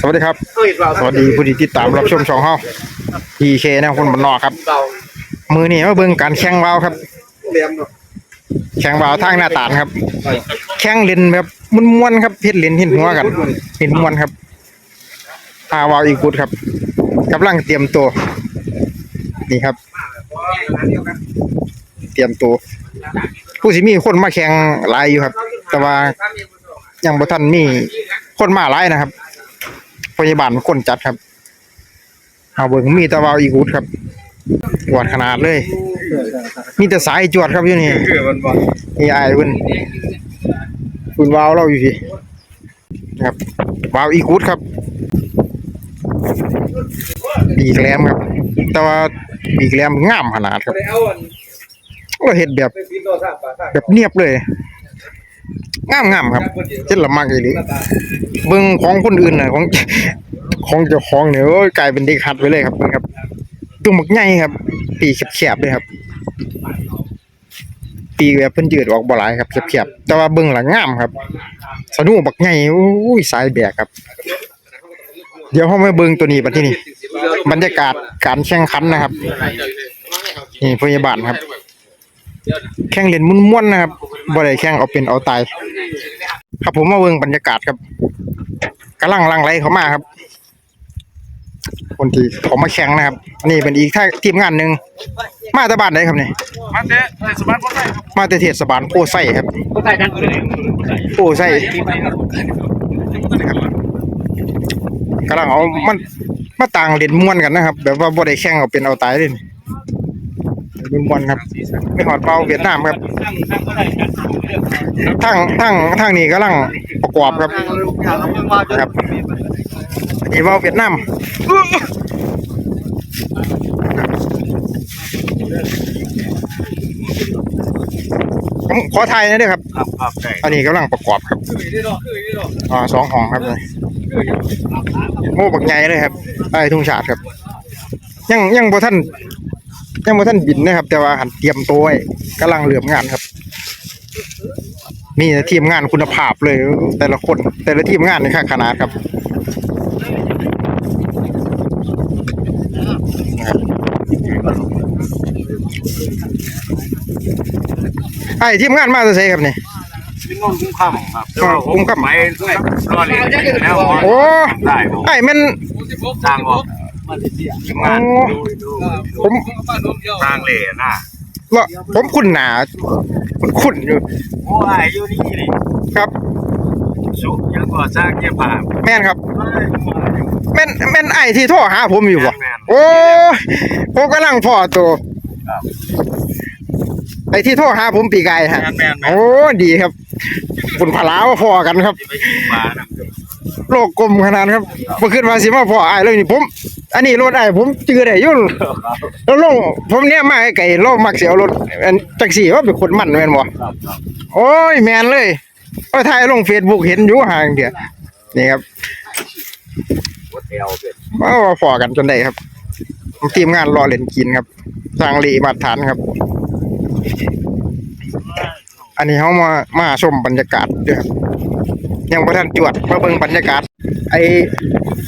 สวัสดีครับ สวัสดีผู้ที่ติดตามรับชมช่องเฮา PK นะคนบ้านนอกครับ มือนี่มาเบิ่งการแข่งวาวครับ แข่งวาวทางหน้าตาลครับ แข่งเล่นแบบม้วนๆครับเฮ็ดเล่นเห็นหัวกันเห็นม้วนครับอาวาวอีกุดครับกำลังเตรียมตัว นี่ครับ เตรียมตัว ผู้สิมีคนมาแข่งหลายอยู่ครับ แต่ว่ายังบ่ทันมีคนมาหลายนะครับ พยาบาลคนจัดครับเอาเบิ่งมีตะวาวอีกุดครับกวาดขนาดเลย มีแต่สายจวดครับอยู่นี่นี่อายเพิ่นเพิ่นวาวเราอยู่พี่ครับวาวอีกุดครับ บีกแหลมครับ แต่ว่าบีกแหลมงามขนาดครับก็เฮ็ดแบบแบบเนียบเลย งามงามๆครับเจ็ดละมักอีหลีเบิ่งของคนอื่นน่ะของของเจ้าของเนี่ยโอ้ยกลายเป็นเด็กหัดไปเลยครับเบิ่งครับตัวหมึกใหญ่ครับ ปีแคบๆเลยครับ ปีแบบเพิ่นยืดออกบ่หลายครับแคบๆแต่ว่าเบิ่งและงามครับ สนุกบักใหญ่อุ้ยสายแบกครับ เดี๋ยวเฮามาเบิ่งตัวนี้บัดทีนี้บรรยากาศการแข่งขันนะครับนี่พยาบาลครับ แข่งเล่นม่วนๆนะครับบ่ได้แข่งเอาเป็นเอาตาย ครับผมมาเบิ่งบรรยากาศครับกำลังลังไหลเข้ามาครับ คนที่เขามาแข่งนะครับ นี่เป็นอีกท่าทีมงานหนึ่งมาจากบ้านไหนครับเนี่ยมาเตะเทศบาลพ่อไทยครับมาแต่เทศบาลโพไส้ครับพ่อไทยนั่นคือโพไส้กำลังเอามันมาต่างเล่นม่วนกันนะครับ แบบว่าบ่ได้แข่งเอาเป็นเอาตายเลยนี่ เป็นม่วนครับไม่หอดเป่าเวียดนามครับทั้งทั้งทั้งนี้กำลังประกอบครับครับนี่เว้าเวียดนามผมขอถ่ายหนะด้วยครับครับครับใช่อันนี้กำลังประกอบครับอ่าสองห้องครับเลยโม่บักใหญ่เลยครับใต้ทุ่งชาติครับ ยังยังบ่ท่าน ยังบ่ท่านบินนะครับ แต่ว่าหันเตรียมตัวไว้กำลังเหลื่อมงานครับมีทีมงานคุณภาพเลย แต่ละคนแต่ละทีมงานนี่ค่าขนาดครับไอ้ทีมงานมาจะใช่ครับนี่เป็นงอนคุ้มค่ำครับอ๋อคุ้มค่ำไปด้วยรอเรียนแล้วโอ้ได้ผมไอ้แม่นทางบอก มาเสียงานดูดูผมทางเลยนะว่าผมคุ้นหนาคุ้นอยู่โอ้ยอยู่นี่นี่ครับสุยังก่อสร้างเก็บผ้าแม่นครับแม่นแม่นไอ้ที่โทรหาผมอยู่บ่แม่นโอ้ยผมกำลังพอตัวครับ ไอ้ที่โทรหาผมปีกายฮะแม่นแม่นแม่นโอ้ดีครับคุณพลาวพอกันครับไปกินปลานะโลกกลมขนาดครับบ่คิดว่าสิมาพอไอ้ายเลยนี่ผมอันนี้รถไอ้ายผมจื้อได้อยู่แล้วลงผมเนี่ยมาไกลๆเรามักสิเอารถอันจังซี่ว่าเป็นคนมั่นแม่นบ่ครับครับโอ้ยแมนเลยก็ถ่ายลงเฟซบุ๊กเห็นอยู่ห่างเดียวนี่ครับวัดแถวเป็นมาว่าฟอกันจนได้ครับทีมงานรอเล่นกินครับสร้างรีมาตรฐานครับ อันนี้เขามามาชมบรรยากาศเด้วยครับ ยังประทันจวดมาเบิ่งบรรยากาศ ไอ้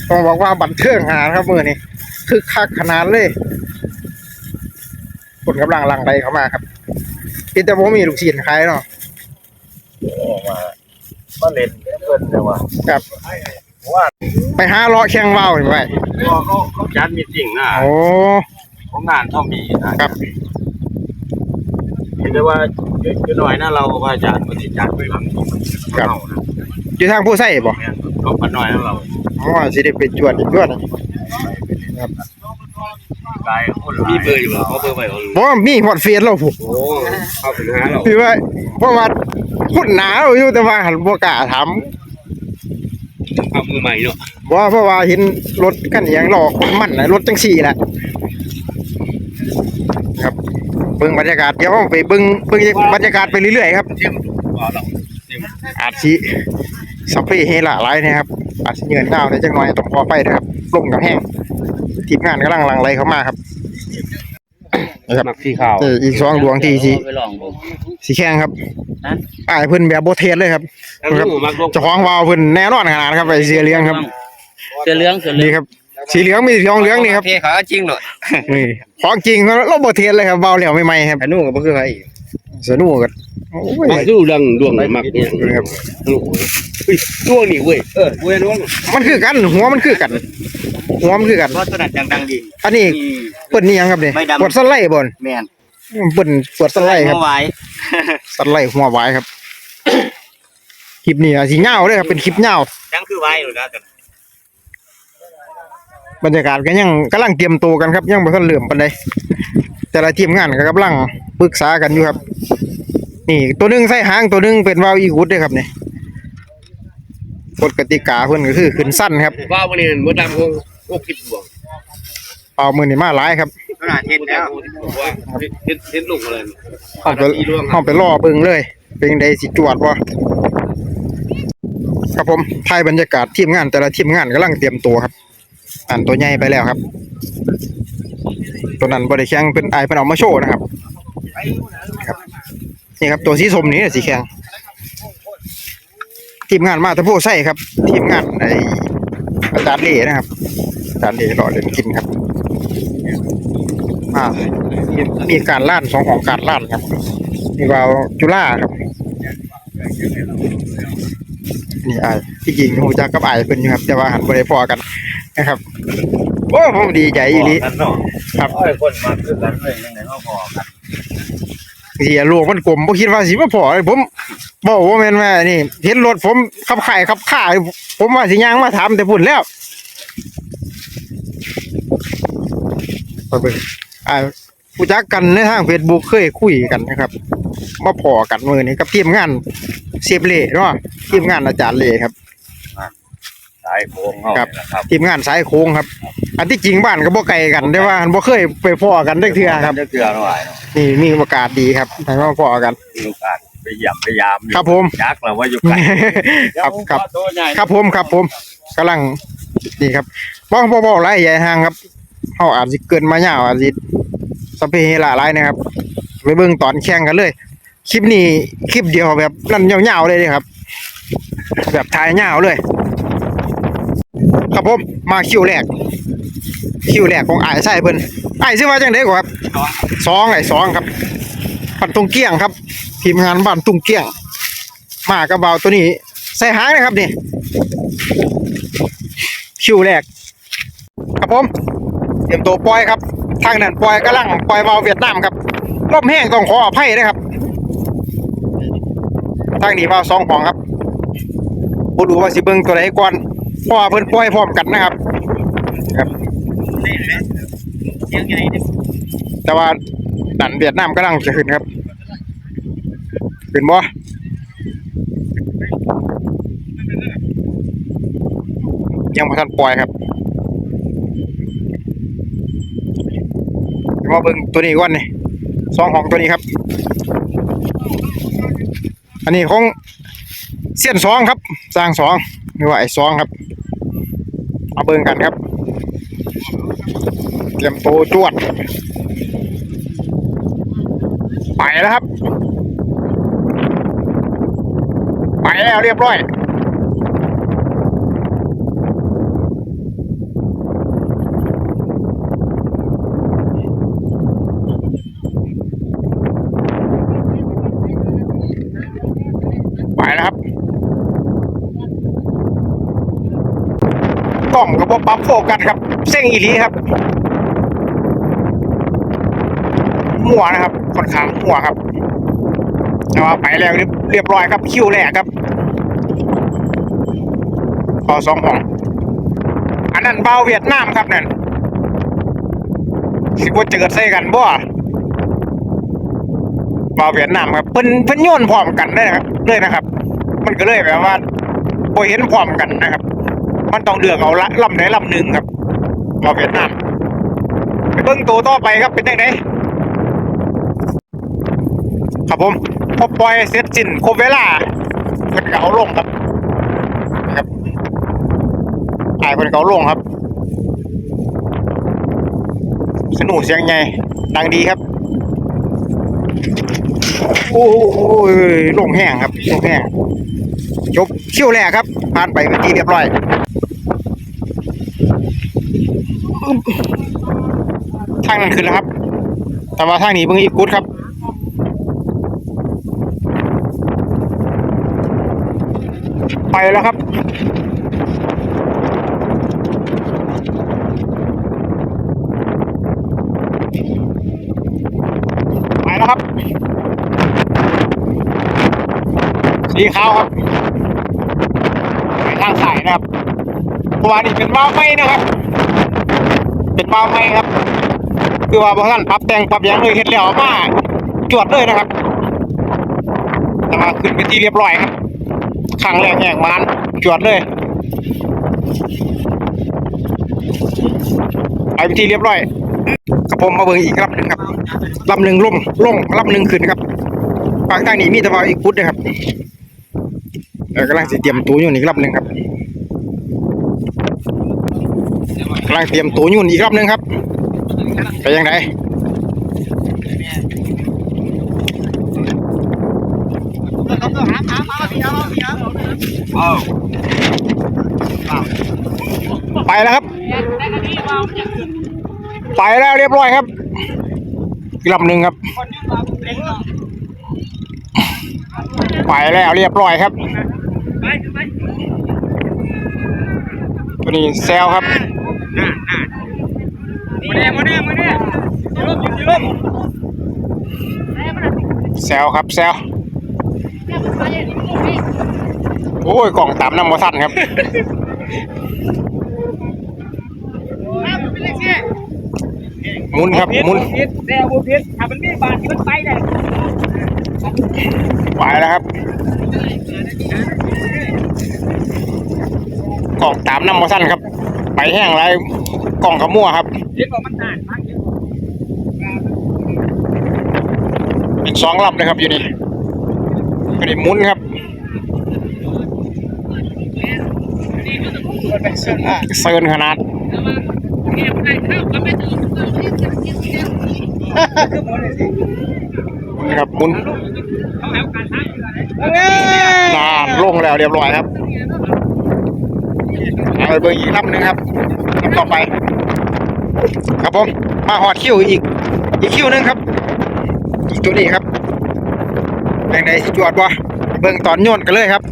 ต้องบอกว่าบันเทิงขนาดครับมือนี่คือคักขนาดเลยคนกำลังหลังไปเข้ามาครับพี่แต่ผมมีลูกชิ้นขายเนาะมามาเล่นเพิ่นแต่ว่าครับว่าไปหาเลาะแข่งว่าวเห็นไหมเขาเขาจัดมีจริงนะโอ้ของงานเท่ามีนะครับเห็นได้ว่าเดี๋ยวหน่อยนะเราว่าอาจารย์มันจะจัดไว้บางทีเรานะ อยู่ทางผู้ใส่บ่แม่นเขาปันหน่อยนะเราอ๋อสิได้ไปจวดอีกด้วยนะกายคนมีเบอร์อยู่เขาเบอร์ไปบ่มีฮอดเฟซเราผู้โอ้เข้าไปหาเราพี่ว่าเพราะว่าคนหนาเราอยู่แต่ว่าหันบ่กล้าถามเอามือใหม่เนาะว่าเพราะว่าเห็นรถกันอหย่างรอคนมันน่ะรถจังซี่แหละครับเบิ่งบรรยากาศเดี๋ยวเราไปเบิ่งเบิ่งบรรยากาศไปเรื่อยๆครับเชื่อมว่าเราเชื่อมอาจ สิสัพเพเฮละหลายนะครับอาจสิเหงื่อหนาวได้จังหน่อยต้องขอไปนะครับลมกับแห้งทีมงานกำลังหลังไหลเข้ามาครับนะครับมักสีขาวเอออีกสองดวงที่สิไปลองดูสิแข่งครับนะอ้ายเพิ่นแบบบ่เทสเลยครับทั้งลูกมักลูกเจ้าของวาวเพิ่นแน่นอนขนาดครับไอ้เสียเลี้ยงครับเสือเหลืองเสือเหลืนี่องครับสีเหลืองมีสีทองเหลืองนี่ครับเทเขาจริงเหรอนี่ของจริงเราบ่เทสเลยครับเบาเหลวใหม่ๆครับอันนู้นก็บ่คือใครอีกสนุกกัน โอ้ยมักดูดังดวงมักเนี่ยครับเฮ้ยดวงนี่เว้ยเออเว้ยดวงมันคือกัน หัวมันคือกันหัวมันคือกันเพราะตัวนั้นดังๆดีอันนี้เปิดนี่ยังครับเนี่ยไม่ดำปวดสไลด์บ่นแม่นเปิดปวดสไลด์ครับเมื่อวายสไลด์หัวไว้ครับคลิปนี้อาจสิยาวเด้อครับเป็นคลิปยาวดังคือวายอยู่นะตัวนั้นบรรยากาศก็ยังกำลังเตรียมตัวกันครับ ยังบ่ทันเริ่มปานใดแต่ละทีมงานก็กำลังปรึกษากันอยู่ครับ นี่ตัวหนึงใส่หางตัวหนึงเป็นวาล์วอีกุดเด้อครับนี่กฎกติกาเพิ่นก็คือขึ้นสั้นครับว่าวันนี้มดดำคงโอ้คิดดวงเอามือนี่มาหลายครับขนาดเห็นแล้วว่าเห็นเห็นลูกอะไรเฮาไปเฮาไปรอเบิ่งเลย เป็นจังไดสิจวดบ่ครับผมถ่ายบรรยากาศทีมงาน แต่ละทีมงานกำลังเตรียมตัวครับอันตัวใหญ่ไปแล้วครับ ตัวนั้นบ่ได้แข่งเป็นไอายเพิ่นเอามาโชว์นะครับครับ นี่ครับตัวสีส้มนี่สีแข็งทีมงานมาแตะโพไส้ครับ ทีมงานไออาจารย์เล่นะครับอาจารย์เล่รอเล่นกินครับอ่ามีการล่านสองของการล่านครับมีวาวจุฬาครับนี่ไอายที่จริงหูจักกับไอายเพิ่นอยู่ครับ แต่ว่าหันบ่ได้พอกันนะครับโอ้ผมดีใจอีหลีกันเนาะครับโอ้ยคนมาคือกันเลยยังไงก็พอกัน เสียโลกมันกลมบ่คิดว่าสิมาพอผมบอกว่าแม่นว่นี่ เห็นรถผมขับไข่ขับข่ายผมว่าสิย่างมาถามแต่พุ่นแล้วไปเบิ่งอ่าผู้จักกันในทาง Facebook เคยคุยกันนะครับมาพอกันมือนี้กับทีมงานเสียบเล่เนาะทีมงานอาจารย์เล่ครับายโค้งเฮาครับนี่นะครับทีมงานสายโค้งครับ อันที่จริงบ้านก็บ่ไกลกันแต่ว่าหันบ่เคยไปพอกันจักเทื่อครับ เทื่อหน่อยเนาะนี่มีโอกาสดีครับให้มาพอกัน มีโอกาสไปเยี่ยมไปยามอยู่ครับผม ยักษ์เราว่าอยู่ไกลครับครับตัวใหญ่ ครับผมครับผมกำลังนี่ครับบ้องบ่บ่ไรใหญ่ห่างครับเฮาอาจสิเกินมายาวอาจสิสพเปเฮละหลายนะครับ ไปเบิ่งตอนแข่งกันเลย คลิปนี้คลิปเดียวแบบนั่นยาวๆเลยเด้ครับ แบบถ่ายยาวเลย ครับผมมาคิวแรก คิวแรกของไอ้ายไส้เพิ่นอ้ายชื่อว่าจังได๋กว่าครับสองไอ้สองครับบ้านตุงเกี้ยงครับ ทีมงานบ้านตุงเกี้ยง มากระเบาตัวนี้ ใส่หางนะครับนี่คิวแรก ครับผมเตรียมตัวปล่อยครับทางนั้นปล่อยกำลังปล่อยเบาเวียดนามครับลมแห้งต้องขออภัยนะครับทางนี้เบาสองของครับบ่รู้ว่าสิเบิ่งตัวไหนก่อน พราะว่าเพิ่นปล่อยพร้อมกันนะครับ ครับแต่ว่าดันเวียดนามกำลังจะขึ้นครับ ขึ้นบ่ยังบ่ทันปล่อยครับมาเบิ่งตัวนี้ก่อนนี่สองของตัวนี้ครับ อันนี้ของเสี้ยนสองครับ สร้างสองหรือว่าไอ้สองครับ เอาเบิ่งกันครับ เตรียมโตจวด ไปแล้วครับ ไปแล้วเรียบร้อย ไปแล้วครับ ก ล้องกับบปรับโฟกัสครับเส้งอีลีครับมั่วนะครับค่อนข้างมั่วครับแต่ว่าไปแล้วเรียบเรียบร้อยครับคิวแรกครับพอสองห้องอันนั้นเบาเวียดนามครับนั่นสิว่าเจอใส่กันบ่เบาเวียดนามครับเพิ่นเพิ่นโยนพร้อมกันเลยนะครับเลยนะครับ มันก็เลยแบบว่าบ่เห็นพร้อมกันนะครับ มันต้องเลือกเอาละลำไหนลำหนึ่งครับเบาเวียดนามไปเบิ่งตัวต่อไปครับเป็นยังไงครับผมพอปล่อยเสร็จสิ้นครบเวลาเพิ่นก็เอาลงครับนะครับไอ้เพิ่นก็เอาลงครับ สนุกเสียงไงดังดีครับ โอ้โหลงแห้งครับลงแห้งจบคิวแรกครับผ่านไปเป็นที่เรียบร้อย ทางนั้นขึ้นแล้วครับ แต่ว่าทางนี้เบิ่งอีกกุดครับไปแล้วครับ ไปแล้วครับ สีขาวครับไปทางสายนะครับเพราะว่านี่เป็นวาล์วไฟนะครับ เป็นวาล์วไฟครับ คือว่าบางท่านปรับแต่งปรับยังเลยเห็นแล้วมาจวดเลยนะครับ แต่ว่าขึ้นไปที่เรียบร้อยครับครั้งแรกแหกมานจวดเลยไปเป็นที่เรียบร้อยกับผมมาเบิ่งอีกลำหนึ่งครับลำหนึ่งลงลงลำหนึ่งขึ้นครับฝั่งใต้นี้มีต่ว่าอีกพุทธนะครับกำลังสิเตรียมตัวอยู่อีกลำหนึ่งครับ กำลังเตรียมตัวอยู่นอีกลำหนึ่งครับ ไปยังไงไปแล้วครับ ไปแล้วเรียบร้อยครับอีกลำหนึ่งครับ ไปแล้วเรียบร้อยครับตัวนี้แซวครับ มาเนี่ยมาเนี่ยมาเนี่ยลมลมแซวครับแซวโอ้ยกล่องตามน้ำมาสั้นครับมุนครับมุนแซวบุพิษถ้ามันมีบาดที่มันไปได้ไปแล้วครับกล่องตามน้ำมาสั้นครับ ไปแห้งไรกล่องขมั่วครับพิษบอกมันนานมากเป็นสองลำเลยครับอยู่นี่ก็ได้หมุนครับเซิร์นขนาดครับหมุนเขาให้การท้าอยู่เลยนานลงแล้วเรียบร้อยครับ เอาไปเบอร์อีกลำหนึ่งครับลำต่อไป ครับผม มาหอดคิ้วอีก อีกคิ้วหนึงครับ อีกตัวนี้ครับแรงใดงจวดวะเบิ่งตอนโยนกันเลยครับ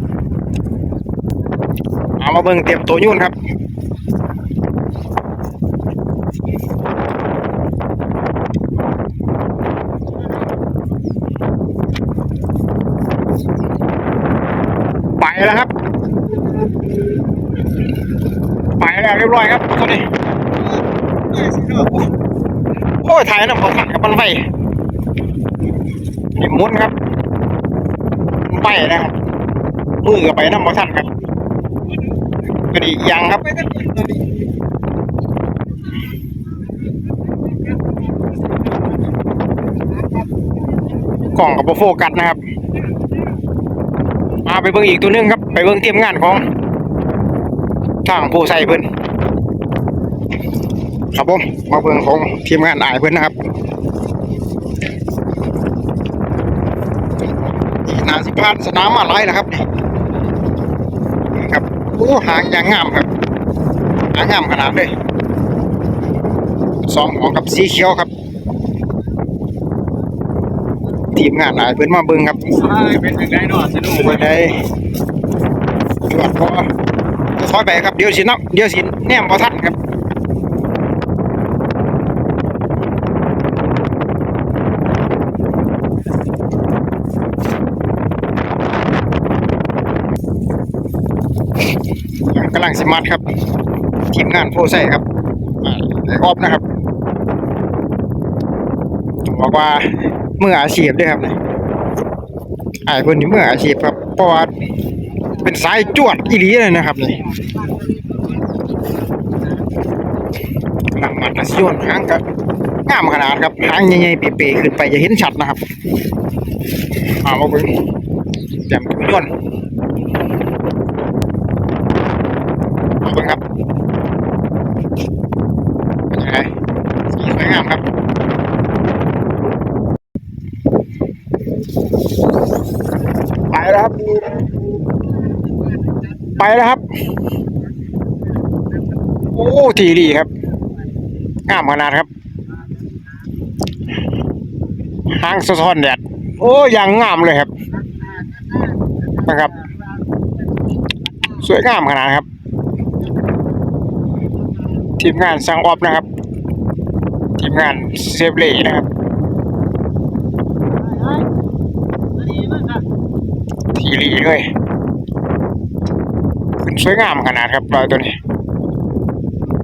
เอามาเบิ่งเตรียมตัวโยนครับ ไปแล้วครับ ไป แล้วเรียบร้อยครับตัวนี้โอ้ยถ่ายน้ำเขาขัดกับมันไฟนี่มุนครับมันไปนะครับมือกับไปน้ำมาสั่นครับก็ดียังครับกล่องกับโฟกัสนะครับมาไปเบิ่งอีกตัวนึงครับ ไปเบิ่งเตรียมงานของ ทางผู้ใส่เพิ่นครับผมมาเบิ่งของทีมงานอายเพิ่นนะครับนี่นาสิพานสนามอะไรนะครับนี่นี่ครับโอ้หางยางงามครับหางงามขนาดเลยสองหัวกับสีเขียวครับ ทีมงานอายเพิ่นมาเบิ่งครับเป็นยังไงเนาะสนุกไปได้จวดพอ จะถอยไปครับเดี๋ยวสินับเดี๋ยวสิแนมพอทันครับกำลังสิมัดครับ ทีมงานผู้ใส่ครับไอออฟนะครับบอกว่าเมื่ออาชีพด้วยครับไอ้เพิ่นนี่มืออาชีพครับเพราะว่า เป็นสายจวดอีหลีเลยนะครับนี่หลังมัดนะสิโยนหางกับงามขนาดครับหางใหญ่ๆเป๋ๆขึ้นไปจะเห็นชัดนะครับเอามาเบิ่งแจ่มกยนต์เอนเบิ่งครับเป็นยังไงสีสวยงามครับ ไปแล้วครับ ไป แล้วครับ โอ้ทีดีครับงามขนาดครับหางสะท้อนแดดโอ้ยังงามเลยครับนะครับ สวยงามขนาดครับ ทีมงานสังออฟนะครับ ทีมงานเซฟเล่นะครับ ทีรีเลย สวยงามขนาดครับรอยตัวนี้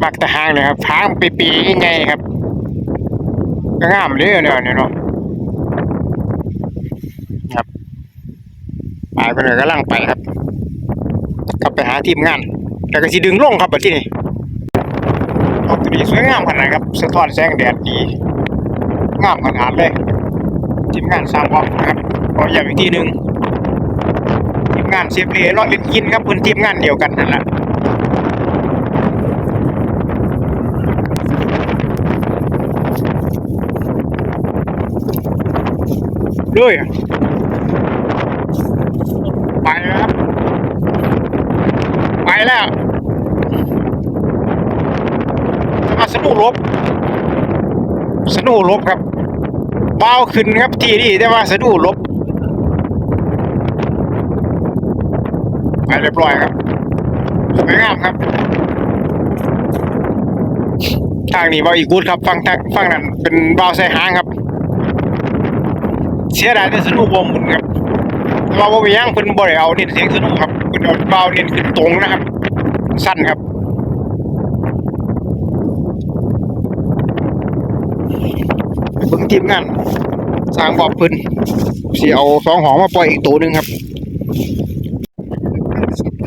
มักต่หางเลยครับหางปีปีๆยังไงครับก็งามเลยเนี่ยเนี่ยเนาะครับไปไปเลยกำลังไปครับกลับไปหาทีมงานแล้วก็สิดึงลงครับแบบที่นี่เอาตัวนี้สวยงามขนาดครับสะท้อนแสงแดดดีงามขนาดเลยทีมงานสร้างบอกนะครับขอย้ำอีกทีหนึ่งานเซฟเล่รอดลินกินครับเพื่อนทีมงานเดียวกันนั่นแหละด้วยไปแล้วครับ ไปแล้วมาสนุกลบสนุกลบครับเบาขึ้นครับทีนี่แต่ว่าสนุกลบ ไปเรียบร้อยครับสวยงามครับ ทางนี้เบาอีกูดครับ ฟังทางฟังนั้นเป็นเบาใส่หางครับ เสียดายแต่สนุกบ่หมุนครับเราบ่มีหยังเพิ่นบ่ได้เอาเน้นเสียงสนุกครับเพิ่นเอาเบาเน้นขึ้นตรงนะครับ สั้นครับเบิ่งทีมงานสร้างบอบเพิ่นสิเอาสองหอมาปล่อยอีกตัวหนึ่งครับ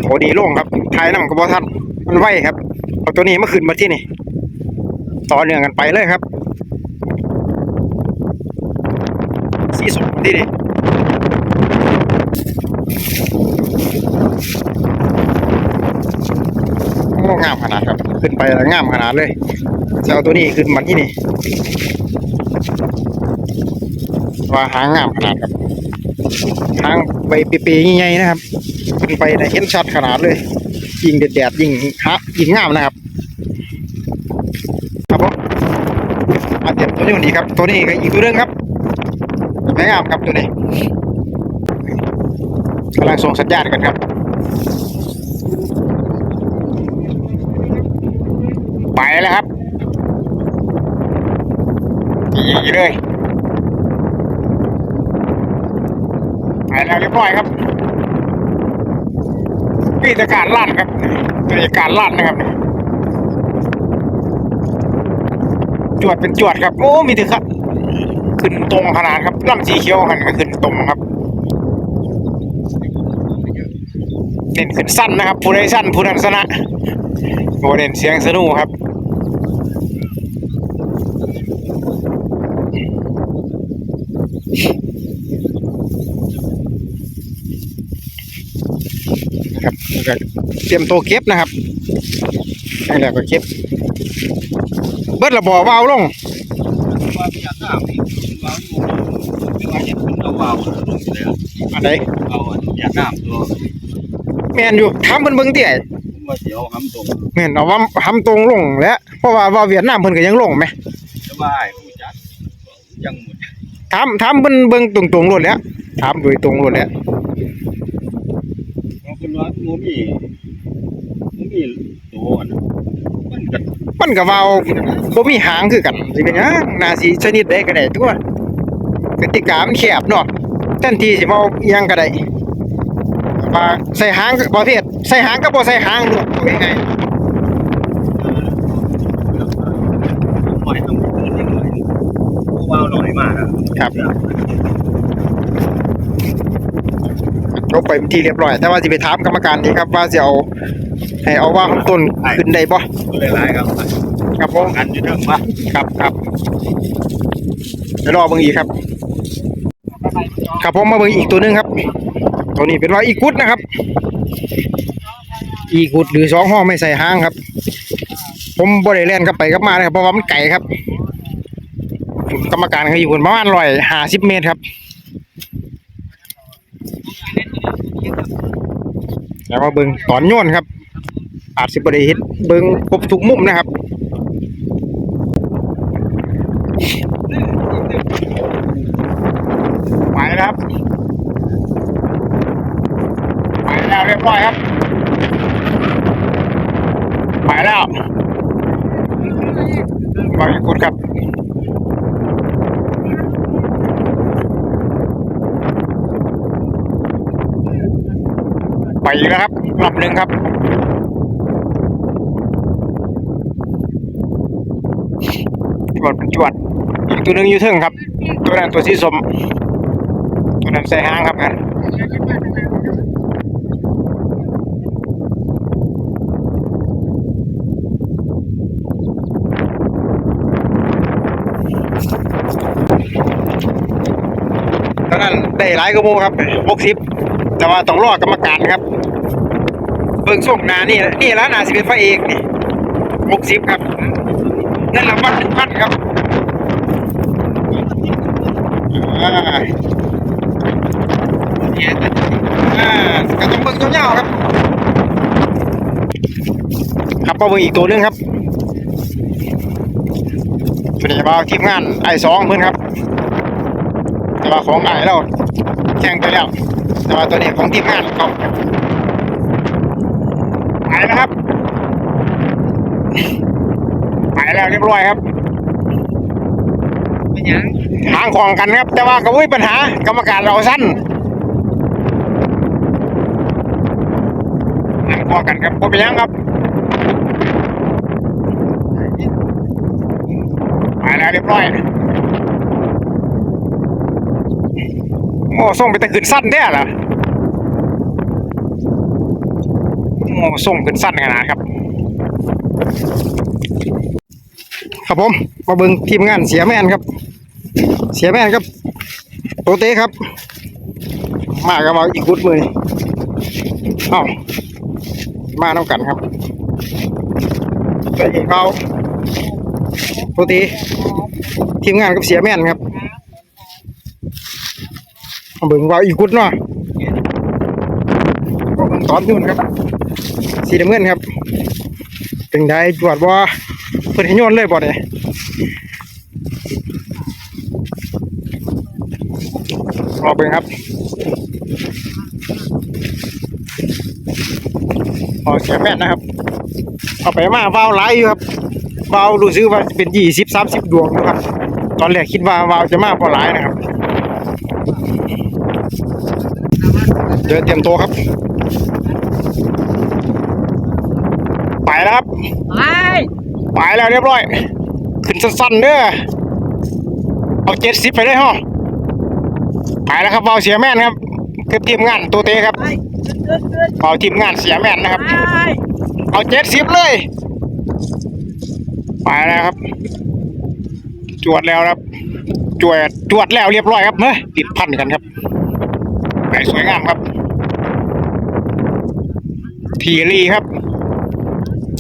โหดีโล่งครับถ่ายนำก็บ่ทันมันไวครับเอาตัวนี้มาขึ้นมาที่นี่ ต่อเนื่องกันไปเลยครับ สีสดดีดิโอ้งามขนาดครับ ขึ้นไปแล้วงามขนาดเลยจะเอาตัวนี้ขึ้นมาที่นี่ว่าหางงามขนาดครับหาง ใบปีๆใหญ่ๆนะครับขึ้นไปได้เห็นชัดขนาดเลยยิงแดดๆยิงฮะยิงงามนะครับครับผมมาเตรียมตัวนี้วันนี้ครับ ตัวนี้ก็อีกตัวหนึงครับไม่งามครับตัวนี้กำลังส่งสัญญาณกันครับไปแล้วครับดีเลย ไปแล้วเรียบร้อยครับนี่จะการลั่นครับนี่การลั่นนะครับจวดเป็นจวดครับ โอ้มีถึงครับขึ้นตรงขนาดครับลำสีเขียวหันก็ขึ้นตรงครับเน้นขึ้นสั้นนะครับผู้ใดสั้นผู้นั้นชนะโอเน้นเสียงสนุกครับ นะครับแล้ว ก็เตรียมตัวเก็บนะครับให้แล้วก็เก็บ เบิดระบอวาวลงว่าอยากน้ำนี่ว่าอยู่ว่าอยากขึ้นเอาว่าลงอยู่แล้วอันไหนเอาอันอยากน้ำตัวแม่นอยู่ทำเพิ่นเบิ่งเตี้ยผมว่าสิเอาคำตรงแม่นเอาว่าทำตรงลงแหล้วเพราะว่าว่าเวียดนามเพิ่นก็ยังลงแหมสบายผู้จัดยังหมดถามถามเพิ่นเบิ่งตรงๆโลดแหล้วถามโดยตรงโลดแหล้วเพราะคุณ ว่าหมูมีหมูมีตัวอันนั้นมันก็มันก็เว้าบ่มีหางคือกันสิเป็นหยังน่าสิชนิดใดก็ได้ตัวกติกามันแคบเนาะแทันทีสิเว้าอิหยังก็ได้ว่าใส่หางก็ประเภทใส่หางก็บ่ใส่หางด้วยว่าง่ายปล่อยต้องขึ้นนิดหน่อยผู้ว่าหน่อยมากนะครับ จบไปเป็นที่เรียบร้อย แต่ว่าสิไปถามกรรมการดีครับว่าสิเอาให้เอาว่าของต้นขึ้นได้บ่หลายๆครับครับผมกันอยู่เรื่องว่าครับครับไปรอเบิ่งอีกครับ ครับผมมาเบิ่งอีกตัวหนึงครับ ตัวนี้เป็นว่าอีกุดนะครับ อีกุดหรือสองห้องไม่ใส่หางครับ ผมบริแลนกลับไปกลับมาเลยครับเพราะว่ามันไก่ครับ กรรมการเขาอยู่คนประมาณร้อยห้าสิบเมตรครับ แต่ว่าเบิงตอนโยนครับ อาจสิบปริเฮ็ดเบิงครบทุกมุมนะครับไปแล้วครับไปแล้วเรียบร้อยครับไปแล้วบางคนครับ อีกแล้วครับรอบหนึ่งครับจวดเป็นจวดอีกตัวหนึ่งอยู่ทึงครับ ตัวนั้นตัวสีสมตัวนั้นใส่หางครับกันตอนนั้นได้หลายกระโมครับหกสิบ แต่ว่าต้องรอกรรมการครับ เบิ่งส่งนานี่นี่แล้วนาสิเป็นพระเอกนี่หกสิบครับนั่นรางวัลหนึ่งพันครับอ่าอ่ากระต้องเบิ่งตัวเงาครับ ครับมาเบิ่งอีกตัวหนึงครับตัวนี้มาทีมงานไอสองเพื่อนครับแต่ว่าของไอเราแข่งไปแล้ว แต่ว่าตัวนี้ของทีมงานขาครับไปแล้วครับไปแล้วเรียบร้อยครับเป็นยังทางของกันครับ แต่ว่าก็ไม่มีปัญหากรรมการเราสั้นทางของกันครับบ่เป็นยังครับไปแล้วเรียบร้อย โอ้ส่งไปแตะขึ้นสั้นแท้เหรอโอ้ส่งขึ้นสั้นขนาดครับ ครับผมมาเบิ่งทีมงานเสียแม่นครับ เสียแม่นครับโตเต้ครับ มากับมาอีกกุดมือนี่เอ้ามาน้ำกันครับไปอีกเอาโตเต้ทีมงานกับเสียแม่นครับ เบิ่งว่าอีกุดเนาะมาเบิ่งตอนนู่นครับ สีน้ำเงินครับเป็นได้จวดบ่เพิ่นให้โยนเลยบ่เนี่ยรอเบิ่งครับพอเสียแม่นะครับเอาไปมาวาวหลายอยู่ครับวาวรู้สึกว่าเป็นยี่สิบสามสิบดวงนะครับ ตอนแรกคิดว่าวาวจะมาพอหลายนะครับ เดี๋ยวเตรียมตัวครับ ไปแล้วครับ ไป ไปแล้วเรียบร้อย ขึ้นสั้นๆเด้อเอาเจ็ดสิบไปเลยฮะไปแล้วครับเอาเสียแม่นครับคือทีมงานตัวเตครับไปขึ้นขึ้นเอาทีมงานเสียแม่นนะครับไปเอาเจ็ดสิบเลย ไปแล้วครับ จวดแล้วครับ จวดจวดแล้วเรียบร้อยครับเฮ้ยติดพันกันครับไป สวยงามครับ ทีรีครับ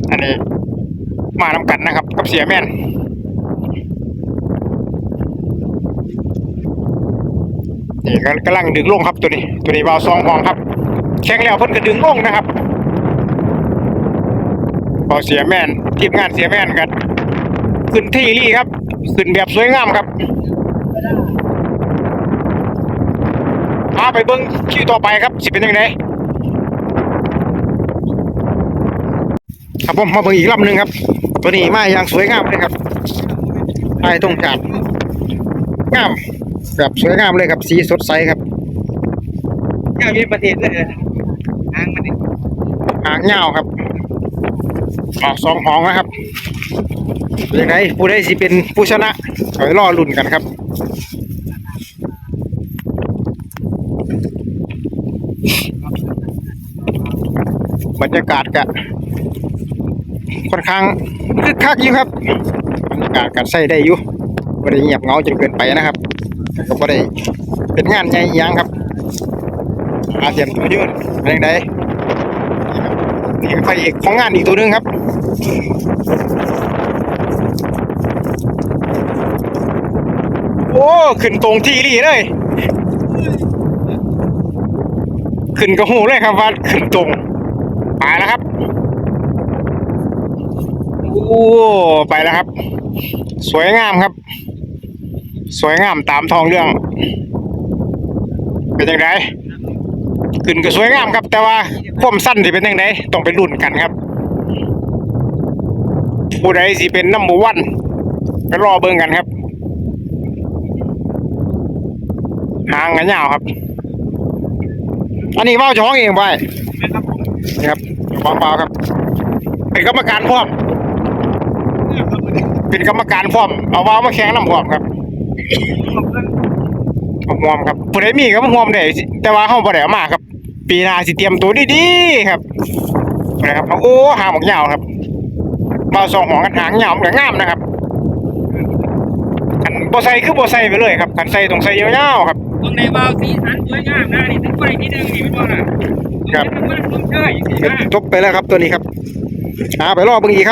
อันนี้มานำกันนะครับ กับเสียแม่นนี่ก็กำลังดึงลงครับตัวนี้ ตัวนี้วาวซองห้องครับ แข็งแล้วเพิ่นก็ดึงลงนะครับพอเสียแม่นทีมงานเสียแม่นกัน ขึ้นที่รี่ครับ ขึ้นแบบสวยงามครับ ไปเบิ้งคิวต่อไปครับสิเป็นยังไงครับผมมาเบิ้งอีกลำหนึ่งครับ ตัวนี้มาอย่างสวยงามเลยครับไอ้ตรงกาดงามแบบสวยงามเลยครับ สีสดใสครับเจ้ามีประเทศเลยทางมันนี่หางเงาวครับออกสองหองนะครับเป็นยังไงผู้ได้สิเป็นผู้ชนะคอยรอลุ่นกันครับ บรรยากาศกะค่อนข้างคึกคักอยู่ครับบรรยากาศกัใส่ได้อยู่ไม่ได้เงียบเงาจนเกินไปนะครับแต่ก็ไม่ได้เป็นงานใหญ่ยังครับ อาเซียนตัวยืนเป็นยังไงนี่ไฟเอกของงานอีกตัวหนึงครับโอ้ขึ้นตรงที่นี่เลย ขึ้นกระหูเลยครับว่าขึ้นตรงไปแล้วครับโอ้ไปแล้วครับ สวยงามครับ สวยงามตามทองเรื่องเป็นยังไงขึ้นก็สวยงามครับ แต่ว่าความสั้นสิเป็นยังไงต้องไปลุ้นกันครับ ผู้ใดสิเป็นนัมเบอร์วันไปรอเบิ่งกันครับหางกันยาวครับ อันนี้เว่าเจ้าของเองไปนี่ครับเปล่าๆครับ เป็นกรรมการพร้อม เป็นกรรมการพร้อม เอาเว่ามาแข่งน้ำพร้อมครับเอาหอมครับผู้ใดมีก็มาหอมได้แต่ว่าเฮาบ่ได้เอามาครับ ปีหน้าสิเตรียมตัวดีๆครับนะครับเอาโอ้หางหมกยาวครับมาสองหองกันหางยาวมันก็งามนะครับคันบ่ใส่คือบ่ใส่ไปเลยครับคันใส่ต้องใส่ยาวๆครับตรง ในวาวสีสันสวยงามนะนี่ถึงไปที่หนึ่งนี่ไม่บอกนะครับ มันมันเชยจบไปแล้วครับตัวนี้ครับหาไปรอบเบิ่งอีกครับ